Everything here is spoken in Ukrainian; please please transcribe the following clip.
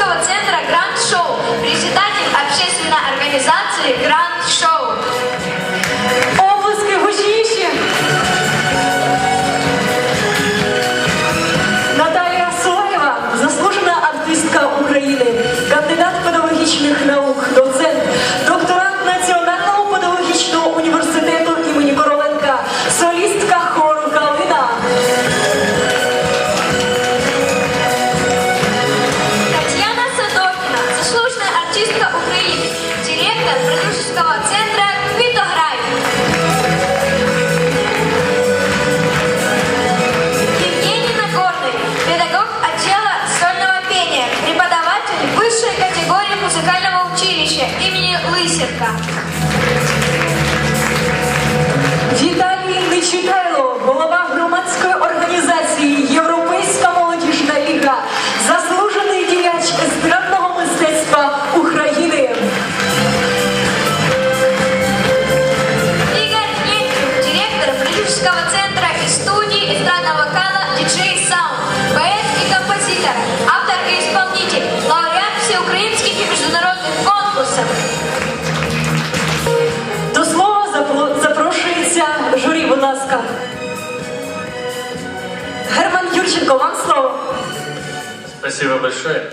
Всероссийского центра «Гранд Шоу», председатель общественной организации имени Лысенко. Віталій Нечитайло, голова громадської організації Європейська молодіжна ліга, заслужений діяч естрадного мистецтва України. Игорь Летькин, директор продюсерского центра и студии эстрадного вокала DJ Sound, ласка. Герман Юрченко, вам слово. Спасибо большое.